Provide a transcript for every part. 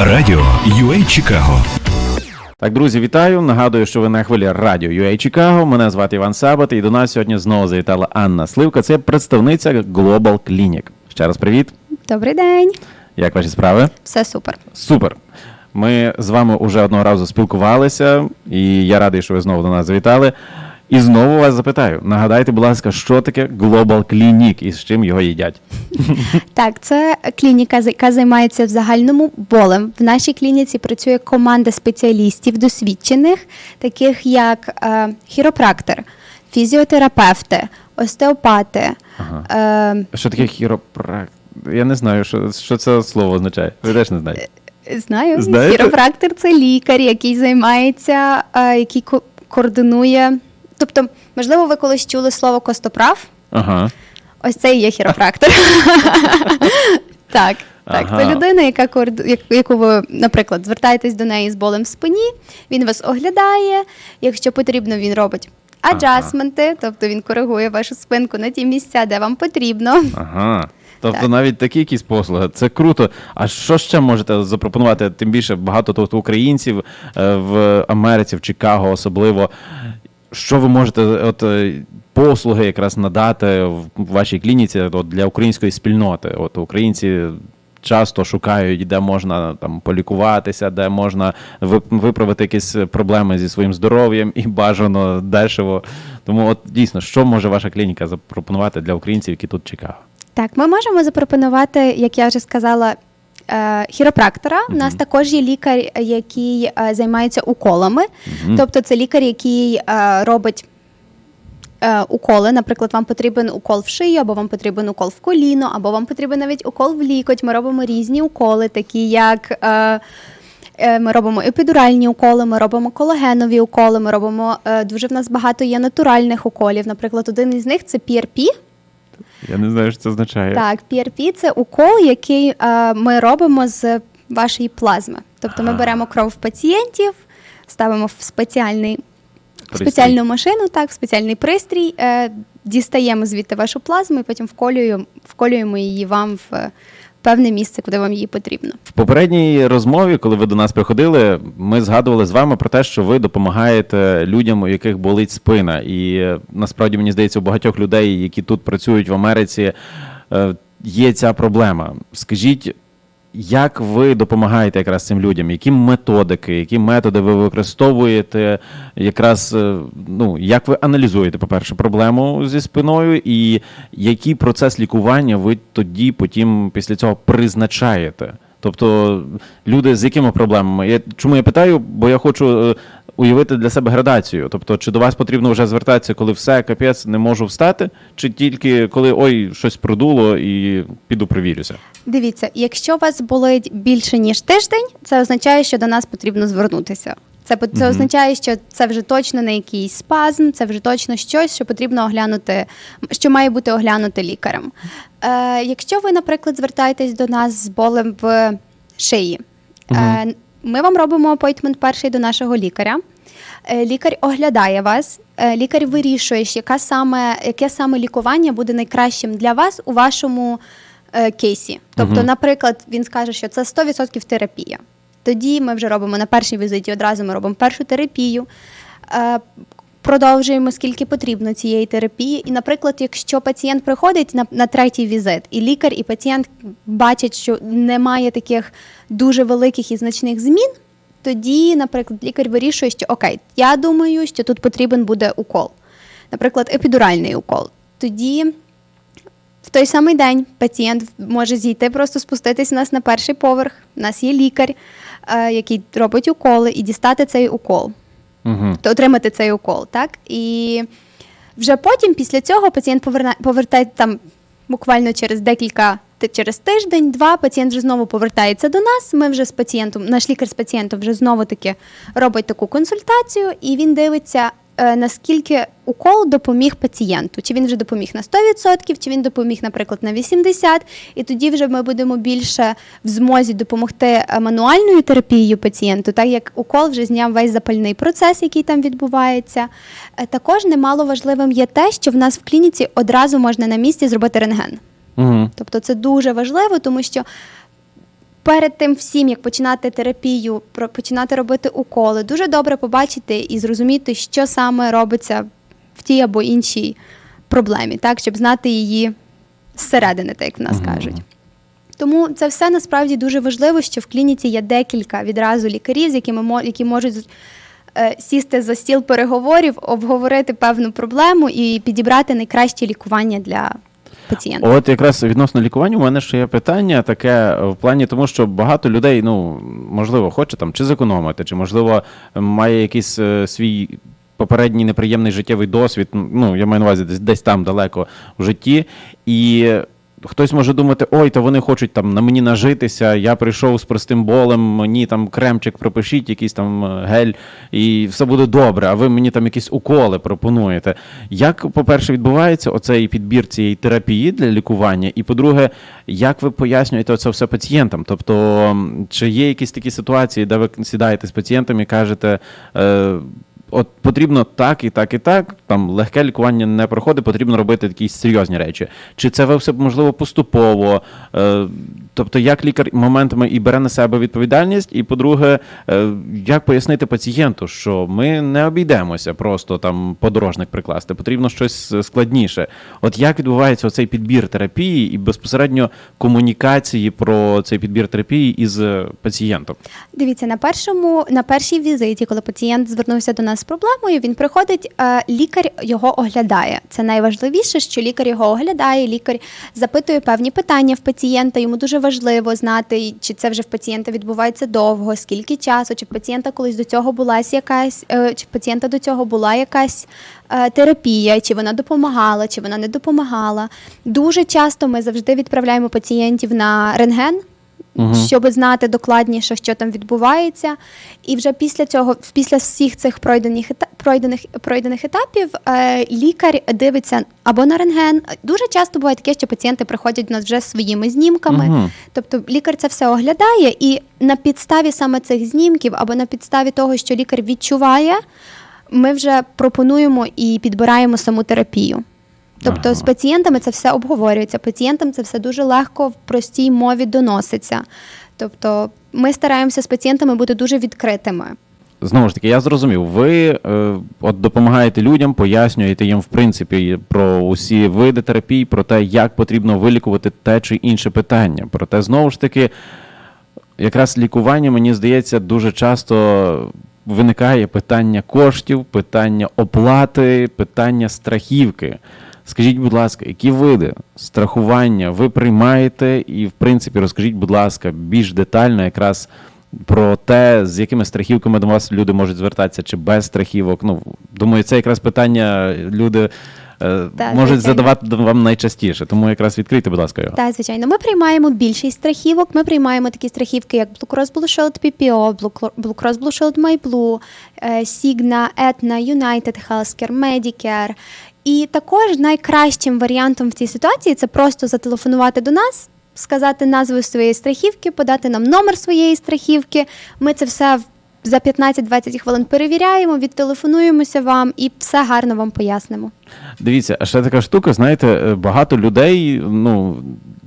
Радіо UA Чикаго. Так, друзі, вітаю. Нагадую, що ви на хвилі радіо UA Чикаго. Мене звати Іван Сабат, і до нас сьогодні знову завітала Анна Сливка. Це представниця Global Clinic. Ще раз привіт. Добрий день. Як ваші справи? Все супер. Супер. Ми з вами уже одного разу спілкувалися, і я радий, що ви знову до нас завітали. І знову вас запитаю: нагадайте, будь ласка, що таке Global Clinic і з чим його їдять? Так, це клініка, яка займається в загальному болем. В нашій клініці працює команда спеціалістів досвідчених, таких як е, хіропрактор, фізіотерапевти, остеопати. Е, Що таке хіропрак? Я не знаю, що, що це слово означає. Ви теж не знаєте. знаю, Знаєте? хіропрактор це лікар, який займається, е, який ко- координує. Тобто, можливо, ви колись чули слово костоправ. Ага. Ось це і є хіропрактор. Так, так. Ага. Це людина, яка яку ви, наприклад, звертаєтесь до неї з болем в спині, він вас оглядає. Якщо потрібно, він робить аджасменти, тобто він коригує вашу спинку на ті місця, де вам потрібно. Ага. Тобто Так. навіть такі якісь послуги. Це круто. А що ще можете запропонувати? Тим більше багато тут українців е, в Америці, в Чикаго особливо. Що ви можете от, е, послуги якраз надати в вашій клініці от, для української спільноти? От українці часто шукають, де можна там полікуватися, де можна виправити якісь проблеми зі своїм здоров'ям і бажано дешево. Тому, от дійсно, що може ваша клініка запропонувати для українців, які тут Чикаго? Так, ми можемо запропонувати, як я вже сказала, хіропрактора. У нас також є лікар, який е, займається уколами. Тобто це лікар, який е, робить. е, Уколи, наприклад, вам потрібен укол в шию, або вам потрібен укол в коліно, або вам потрібен навіть укол в лікоть. Ми робимо різні уколи, такі як е, е, ми робимо епідуральні уколи, ми робимо колагенові уколи, ми робимо е, дуже в нас багато є натуральних уколів. Наприклад, один із них це PRP. Я не знаю, що це означає. Так, PRP – це укол, який е, ми робимо з вашої плазми. Тобто ми беремо кров пацієнтів, ставимо в спеціальний в спеціальну машину, так, в спеціальний пристрій, е, дістаємо звідти вашу плазму і потім вколюємо, вколюємо її вам в певне місце, куди вам її потрібно. В попередній розмові, коли ви до нас приходили, ми згадували з вами про те, що ви допомагаєте людям, у яких болить спина. І е, насправді мені здається, у багатьох людей, які тут працюють в Америці, е, є ця проблема. Скажіть. Як ви допомагаєте якраз цим людям? Які методики, які методи ви використовуєте? Якраз е, ну як ви аналізуєте, по-перше, проблему зі спиною, і який процес лікування ви тоді потім після цього призначаєте? Тобто люди з якими проблемами? Я чому я питаю? Бо я хочу е, уявити для себе градацію. Тобто, чи до вас потрібно вже звертатися, коли все капець не можу встати, чи тільки коли ой щось продуло і піду провірюся? Дивіться, якщо вас болить більше ніж тиждень, це означає, що до нас потрібно звернутися. Це, це означає, що це вже точно не якийсь спазм, це вже точно щось, що потрібно оглянути, що має бути оглянути лікарем. Е, якщо ви, наприклад, звертаєтесь до нас з болем в шиї, е, ми вам робимо апойтмент перший до нашого лікаря. Е, Лікар оглядає вас, е, лікар вирішує, яка саме, яке саме лікування буде найкращим для вас у вашому кейсі. Тобто, наприклад, він скаже, що це 100% терапія. Тоді ми вже робимо на першій візиті, одразу ми робимо першу терапію. Е, Продовжуємо скільки потрібно цієї терапії. І, наприклад, якщо пацієнт приходить на, на третій візит, і лікар і пацієнт бачать, що немає таких дуже великих і значних змін, тоді, наприклад, лікар вирішує, що окей, я думаю, що тут потрібен буде укол, наприклад, епідуральний укол. Тоді в той самий день пацієнт може зійти, просто спуститись у нас на перший поверх. У нас є лікар, який робить уколи, і дістати цей укол, Угу. то отримати цей укол, так? І вже потім, після цього, пацієнт поверна, повертає там буквально через декілька через тиждень, два пацієнт вже знову повертається до нас. Ми вже з пацієнтом, наш лікар з пацієнтом вже знову таки робить таку консультацію, і він дивиться, е, наскільки укол допоміг пацієнту. Чи він вже допоміг на 100%, чи він допоміг, наприклад, на 80%. І тоді вже ми будемо більше в змозі допомогти е, мануальною терапією пацієнту, так як укол вже зняв весь запальний процес, який там відбувається. Е, Також немало важливим є те, що в нас в клініці одразу можна на місці зробити рентген. Угу. Тобто це дуже важливо, тому що перед тим всім, як починати терапію, починати робити уколи, дуже добре побачити і зрозуміти, що саме робиться в тій або іншій проблемі, так, щоб знати її зсередини, так як в нас кажуть. Тому це все насправді дуже важливо, що в клініці є декілька відразу лікарів, з якими які можуть е, сісти за стіл переговорів, обговорити певну проблему і підібрати найкраще лікування для пацієнта. От якраз відносно лікування, у мене ще є питання таке в плані, тому що багато людей, ну можливо, хоче там чи зекономити, чи можливо має якийсь е, свій попередній неприємний життєвий досвід. Ну я маю на увазі десь десь там далеко в житті, і хтось може думати, ой, то вони хочуть там на мені нажитися. Я прийшов з простим болем, мені там кремчик пропишіть, якийсь там е, гель, і все буде добре. А ви мені там якісь уколи пропонуєте. Як, по-перше, відбувається оцей підбір цієї терапії для лікування? І по-друге, як ви пояснюєте це все пацієнтам? Тобто, чи є якісь такі ситуації, де ви сідаєте з пацієнтом і кажете. Е, От потрібно так і так, і так. Там легке лікування не проходить, потрібно робити якісь серйозні речі. Чи це ви все можливо поступово? Е, тобто, як лікар моментами і бере на себе відповідальність, і по-друге, е, як пояснити пацієнту, що ми не обійдемося просто там подорожник прикласти, потрібно щось складніше. От як відбувається оцей підбір терапії і безпосередньо комунікації про цей підбір терапії із е, пацієнтом? Дивіться, на першому на першій візиті, коли пацієнт звернувся до нас з проблемою, він приходить, е, лікар його оглядає. Це найважливіше, що лікар його оглядає. Лікар запитує певні питання в пацієнта. Йому дуже важливо знати, чи це вже в пацієнта відбувається довго, скільки часу, чи в пацієнта колись до цього була якась, е, чи в пацієнта до цього була якась е, терапія, чи вона допомагала, чи вона не допомагала. Дуже часто ми завжди відправляємо пацієнтів на рентген. Щоб знати докладніше, що там відбувається. І вже після цього, після всіх цих пройдених пройдених, пройдених етапів, е, лікар дивиться або на рентген. Дуже часто буває таке, що пацієнти приходять до нас вже своїми знімками. Мгм. Тобто лікар це все оглядає, і на підставі саме цих знімків, або на підставі того, що лікар відчуває, ми вже пропонуємо і підбираємо саму терапію. Тобто Ага. з пацієнтами це все обговорюється. Пацієнтам це все дуже легко в простій мові доноситься. Тобто ми стараємося з пацієнтами бути дуже відкритими. Знову ж таки, я зрозумів. Ви е, от допомагаєте людям, пояснюєте їм в принципі про усі види терапій, про те, як потрібно вилікувати те чи інше питання. Проте знову ж таки, якраз лікування, мені здається, дуже часто виникає питання коштів, питання оплати, питання страхівки. Скажіть, будь ласка, які види страхування ви приймаєте, і в принципі розкажіть, будь ласка, більш детально якраз про те, з якими страхівками до вас люди можуть звертатися, чи без страхівок. Ну, думаю, це якраз питання люди е, Так, можуть звичайно. задавати вам найчастіше. Тому якраз відкрийте, будь ласка, його. Так, звичайно, ми приймаємо більшість страхівок. Ми приймаємо такі страхівки, як Blue Cross Blue Shield PPO, Blue Cross Blue Shield MyBlue, е, Cigna, Aetna, United Healthcare, Medicare. І також найкращим варіантом в цій ситуації це просто зателефонувати до нас, сказати назву своєї страхівки, подати нам номер своєї страхівки. Ми це все за 15-20 хвилин перевіряємо, відтелефонуємося вам і все гарно вам пояснимо. Дивіться, а ще така штука, знаєте, е, багато людей, ну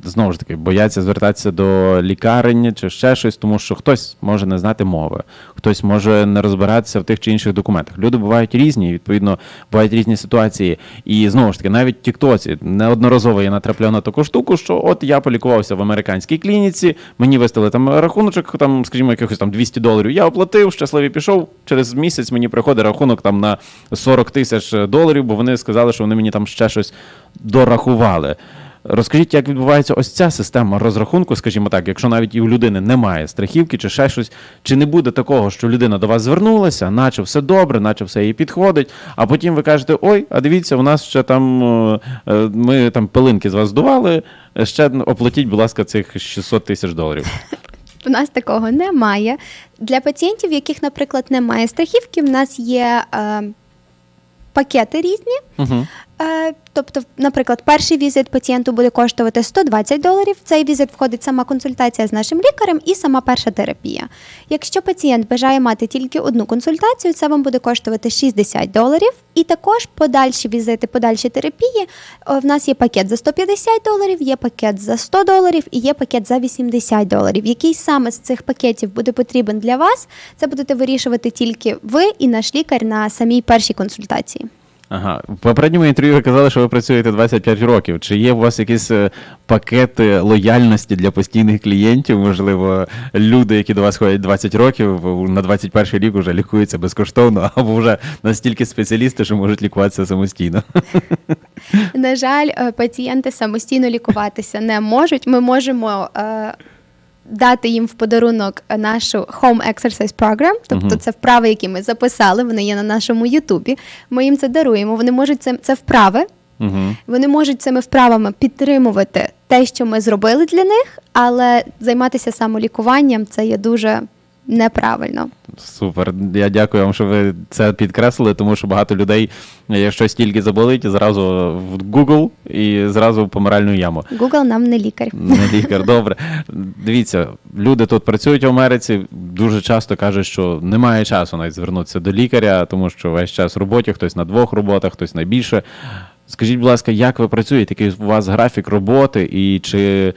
знову ж таки, бояться звертатися до лікарень чи ще щось, тому що хтось може не знати мови, хтось може не розбиратися в тих чи інших документах. Люди бувають різні, відповідно, бувають різні ситуації. І знову ж таки, навіть в Тіктоці неодноразово я натрапляв на таку штуку, що от я полікувався в американській клініці, мені виставили там рахуночок, там, скажімо, якихось там 200 доларів. Я оплатив, щасливий пішов. Через місяць мені приходить рахунок там на 40 тисяч доларів, бо вони сказали, що вони мені там ще щось дорахували. Розкажіть, як відбувається ось ця система розрахунку, скажімо так, якщо навіть і у людини немає страхівки чи ще щось, чи не буде такого, що людина до вас звернулася, наче все добре, наче все їй підходить, а потім ви кажете: ой, а дивіться, у нас ще там е, е, ми там пилинки з вас здували, ще оплатіть, будь ласка, цих 600 тисяч доларів. У нас такого немає. Для пацієнтів, яких, наприклад, немає страхівки, в нас є е, пакети різні. Угу. Е, Тобто, наприклад, перший візит пацієнту буде коштувати 120 доларів. В цей візит входить сама консультація з нашим лікарем і сама перша терапія. Якщо пацієнт бажає мати тільки одну консультацію, це вам буде коштувати 60 доларів. І також подальші візити, подальші терапії. е, В нас є пакет за 150 доларів, є пакет за 100 доларів і є пакет за 80 доларів. Який саме з цих пакетів буде потрібен для вас, це будете вирішувати тільки ви і наш лікар на самій першій консультації. Ага, в попередньому інтерв'ю ви казали, що ви працюєте 25 років. Чи є у вас якісь е, пакети лояльності для постійних клієнтів? Можливо, люди, які до вас ходять 20 років, на 21 рік вже лікуються безкоштовно, або вже настільки спеціалісти, що можуть лікуватися самостійно. На жаль, е, пацієнти самостійно лікуватися не можуть. Ми можемо е, дати їм в подарунок нашу Home Exercise Program, тобто Мгм. це вправи, які ми записали, вони є на нашому Ютубі. Ми їм це даруємо. Вони можуть це, це вправи. Угу. Вони можуть цими вправами підтримувати те, що ми зробили для них, але займатися самолікуванням це є дуже неправильно. Супер. Я дякую вам, що ви це підкреслили, тому що багато людей, якщо стільки заболить, зразу в Google і зразу в помиральну яму. Google нам не лікар. Не лікар, добре. Дивіться, люди тут працюють в Америці, дуже часто кажуть, що немає часу навіть звернутися до лікаря, тому що весь час в роботі, хтось на двох роботах, хтось на більше. Скажіть, будь ласка, як ви працюєте? Який у вас графік роботи, і чи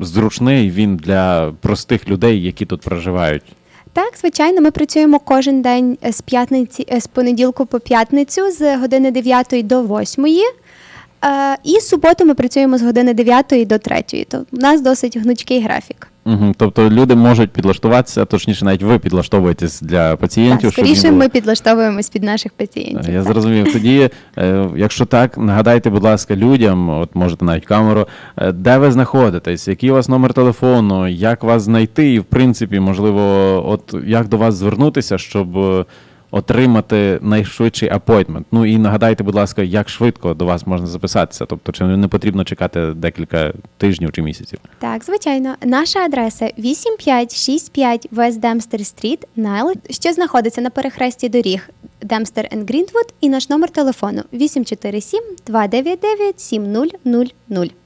зручний він для простих людей, які тут проживають? Так, звичайно, ми працюємо кожен день з п'ятниці е, з понеділку по п'ятницю з години 9 до 8. Е, І суботу ми працюємо з години 9 до 3. То в нас досить гнучкий графік. Угу. Тобто люди можуть підлаштуватися, точніше, навіть ви підлаштовуєтесь для пацієнтів. Так, щоб їм скоріше було- ми підлаштовуємось під наших пацієнтів. Я так. зрозумів. Тоді, е, якщо так, нагадайте, будь ласка, людям, от можете навіть камеру, е, де ви знаходитесь, який у вас номер телефону, як вас знайти, і в принципі, можливо, от як до вас звернутися, щоб е, отримати найшвидший апойтмент. Ну і нагадайте, будь ласка, як швидко до вас можна записатися, тобто чи не потрібно чекати декілька тижнів чи місяців. Так, звичайно. Наша адреса 8565 West Dempster Street, Найл, що знаходиться на перехресті доріг Dempster and Greenwood, і наш номер телефону 847 299 7000.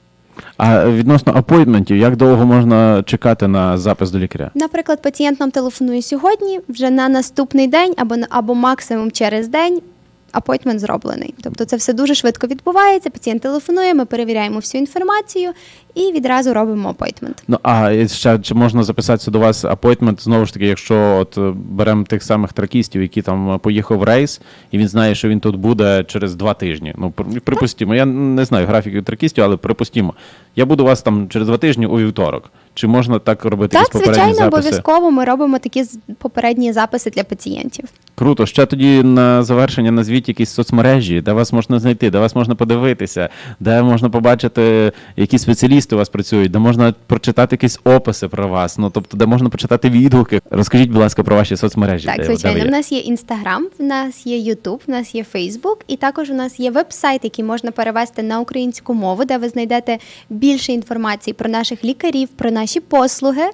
А відносно апойтментів, як довго можна чекати на запис до лікаря? Наприклад, пацієнт нам телефонує сьогодні, вже на наступний день або або максимум через день. Апойтмент зроблений. Тобто це все дуже швидко відбувається. Пацієнт телефонує, ми перевіряємо всю інформацію і відразу робимо апойтмент. Ну а і ще чи можна записатися до вас апойтмент знову ж таки, якщо от е, беремо тих самих тракістів, які там е, поїхав в рейс, і він знає, що він тут буде через два тижні. Ну пр- припустімо, я не знаю графіків тракістів, але припустімо, я буду у вас там через два тижні у вівторок. Чи можна так робити Так, звичайно, записи? обов'язково ми робимо такі попередні записи для пацієнтів. Круто. Ще тоді на завершення назвіть якісь соцмережі, де вас можна знайти, де вас можна подивитися, де можна побачити, які спеціалісти у вас працюють, де можна прочитати якісь описи про вас. Ну тобто, де можна почитати відгуки. Розкажіть, будь ласка, про ваші соцмережі. Так, де, звичайно, де в нас є інстаграм, в нас є Ютуб, в нас є Фейсбук, і також у нас є веб-сайт, який можна перевести на українську мову, де ви знайдете більше інформації про наших лікарів, про наші послуги.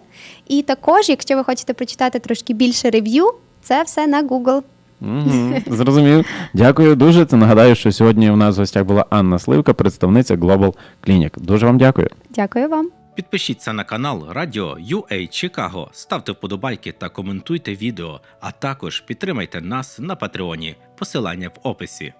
І також, якщо ви хочете прочитати трошки більше рев'ю, це все на Google. Угу, Зрозумів. Дякую дуже. Це нагадаю, що сьогодні у нас в гостях була Анна Сливка, представниця Global Clinic. Дуже вам дякую. Дякую вам. Підпишіться на канал Радіо UA Чикаго, ставте вподобайки та коментуйте відео, а також підтримайте нас на Патреоні. Посилання в описі.